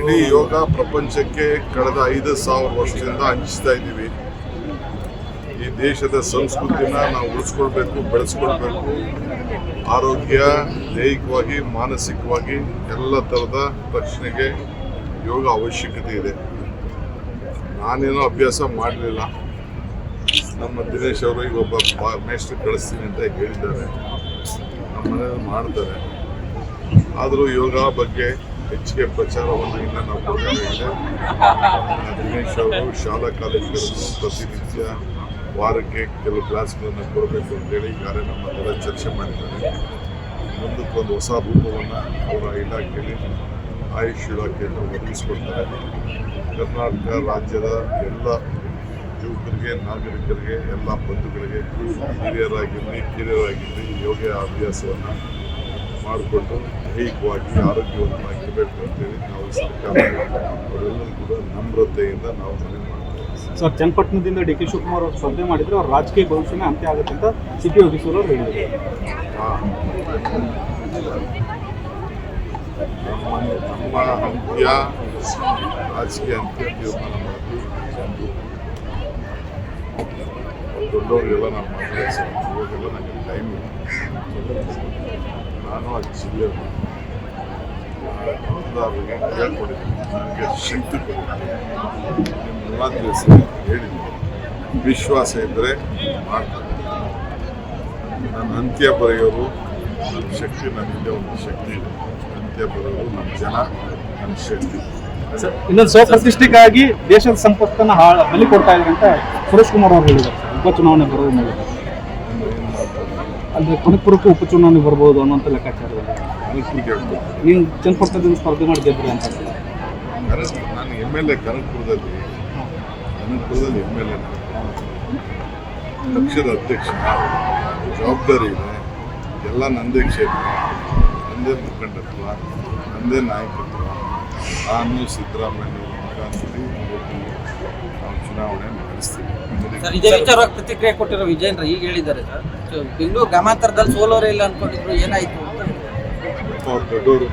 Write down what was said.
ಇಡೀ ಯೋಗ ಪ್ರಪಂಚಕ್ಕೆ ಕಳೆದ ಐದು ಸಾವಿರ ವರ್ಷದಿಂದ ಹಂಚ್ತಾ ಇದ್ದೀವಿ. ಈ ದೇಶದ ಸಂಸ್ಕೃತಿನ ನಾವು ಉಳಿಸ್ಕೊಳ್ಬೇಕು, ಬೆಳೆಸ್ಕೊಳ್ಬೇಕು. ಆರೋಗ್ಯ, ದೈಹಿಕವಾಗಿ, ಮಾನಸಿಕವಾಗಿ ಎಲ್ಲ ಥರದ ರಕ್ಷಣೆಗೆ ಯೋಗ ಅವಶ್ಯಕತೆ ಇದೆ. ನಾನೇನೋ ಅಭ್ಯಾಸ ಮಾಡಲಿಲ್ಲ. ನಮ್ಮ ದಿನೇಶ್ ಅವರು ಈಗ ಒಬ್ಬ ಮೇಸ್ಟ್ರಿ ಕಳಿಸ್ತೀನಿ ಅಂತ ಹೇಳಿದ್ದಾರೆ. ನಮ್ಮ ಮಾಡ್ತಾರೆ. ಆದರೂ ಯೋಗ ಬಗ್ಗೆ ಹೆಚ್ಚಿಗೆ ಪ್ರಚಾರವನ್ನು ಇನ್ನು ನಾವು ಕೊಡಬೇಕಾಗಿದೆ ದಿನೇಶ್ ಅವರು ಶಾಲಾ ಕಾಲೇಜುಗಳನ್ನು ಪ್ರತಿನಿತ್ಯ ವಾರಕ್ಕೆ ಕೆಲವು ಕ್ಲಾಸ್ಗಳನ್ನು ಕೊಡಬೇಕು ಅಂತೇಳಿ ಈಗಾಗಲೇ ನಮ್ಮ ಹತ್ರ ಚರ್ಚೆ ಮಾಡಿದ್ದಾರೆ. ಮುಂದಕ್ಕೆ ಒಂದು ಹೊಸ ರೂಪವನ್ನು ಅವರ ಇಲಾಖೆಯಲ್ಲಿ ಆಯುಷ್ ಇಲಾಖೆಯನ್ನು ಒದಗಿಸ್ಕೊಡ್ತಾರೆ. ಕರ್ನಾಟಕ ರಾಜ್ಯದ ಎಲ್ಲ ಯುವಕರಿಗೆ, ನಾಗರಿಕರಿಗೆ, ಎಲ್ಲ ಬಂಧುಗಳಿಗೆ, ಹಿರಿಯರಾಗಿರಲಿ, ಕಿರಿಯರಾಗಿರಲಿ ಯೋಗ ಅಭ್ಯಾಸವನ್ನು ಮಾಡಿಕೊಂಡು ದೈಹಿಕವಾಗಿ ಆರೋಗ್ಯವಂತವಾಗಿರಬೇಕು ಅಂತೇಳಿ ನಾವು ಕೂಡ ನಮ್ರತೆಯಿಂದ ನಾವು ಮನವಿ ಮಾಡ್ತೀವಿ ಸರ್ ಚನ್ನಪಟ್ಟಣದಿಂದ ಡಿ ಕೆ ಶಿವಕುಮಾರ್ ಅವರು ಸ್ಪರ್ಧೆ ಮಾಡಿದ್ರೆ ಅವ್ರ ರಾಜಕೀಯ ಭವಿಷ್ಯನೇ ಅಂತ್ಯ ಆಗುತ್ತೆ ಅಂತ ಸಿ ಪಿ ಯೋಗೇಶ್ವರ ಅವರು ಹೇಳಿದ್ದಾರೆ ನಮ್ಮ ಅಂತ್ಯ ರಾಜಕೀಯ ಅಂತ್ಯ ತೀರ್ಮಾನ ದೊಡ್ಡವರಿಗೆಲ್ಲ ನಾವು ಮಾತಾಡಿಸಿ ಇವಾಗೆಲ್ಲ ನನಗೆ ಟೈಮ್ ಇಲ್ಲ ನಾನು ಅದು ಮತದಾರರಿಗೆ ಕೇಳ್ಕೊಂಡಿದ್ದೀನಿ ನನಗೆ ಶಕ್ತಿ ತಿಳಿಸಿ ಹೇಳಿದ್ದೀನಿ ವಿಶ್ವಾಸ ಇದ್ರೆ ಮಾಡ್ತಾರೆ. ನನ್ನ ಅಂತ್ಯ ಬರೆಯೋರು ನನ್ನ ಶಕ್ತಿ ನನ್ನಿಂದ ಒಂದು ಶಕ್ತಿ. ಇದೆ ಅಂತ್ಯ ಬರೆಯೋರು ನಮ್ಮ ಜನ ನನ್ನ ಶಕ್ತಿ. ಇನ್ನೊಂದು ಸ್ವಪ್ರತಿಷ್ಠೆಗಾಗಿ ದೇಶದ ಸಂಪತ್ತನ್ನು ಹಾಳ ಬಲಿ ಕೊಡ್ತಾ ಇದ್ದಾರೆ ಅಂತ ಸುರೇಶ್ ಕುಮಾರ್ ಅವರು ಹೇಳಿದ್ದಾರೆ. ಉಪಚುನಾವಣೆ ಬರುವ ಮೂಲಕ ಅಲ್ಲಿ ಕನಕಪುರಕ್ಕೂ ಉಪಚುನಾವಣೆ ಬರ್ಬೋದು ಅನ್ನೋಂಥ ಲೆಕ್ಕಾಚಾರದಲ್ಲಿ. ನೀವು ಚನ್ನಪಟ್ಟಣದಿಂದ ಸ್ಪರ್ಧೆ ಮಾಡಿ ಗೆದ್ರಿ ಅಂತ ನಾನು ಎಂ ಎಲ್ ಎ ಕನಕಪುರದಲ್ಲಿ ಕನಕಪುರದಲ್ಲಿ ಎಂ ಎಲ್ ಎ ಪಕ್ಷದ ಅಧ್ಯಕ್ಷ ಜವಾಬ್ದಾರಿ ಇದೆ. ಎಲ್ಲ ನಂದೇ ಕ್ಷೇತ್ರ ನಂದೇ ಮುಖಂಡತ್ವ ನಂದೇ ನಾಯಕತ್ವ. ನಾನು ಸಿದ್ದರಾಮಯ್ಯ ಹೋಗಿ ನಾವು ಚುನಾವಣೆ ನಡೆಸ್ತೀವಿ. ಸರ್ ಇದೇ ವಿಚಾರವಾಗಿ ಪ್ರತಿಕ್ರಿಯೆ ಕೊಟ್ಟಿರೋ ವಿಜಯೇಂದ್ರ ಈಗ ಹೇಳಿದ್ದಾರೆ ಸರ್. ಬೆಂಗಳೂರು ಗ್ರಾಮಾಂತರದಲ್ಲಿ ಸೋಲೋರೇ ಇಲ್ಲ ಅನ್ಕೊಂಡಿದ್ರು ಏನಾಯ್ತು? ಅಂತ ಅವ್ರು ದೊಡ್ಡವರು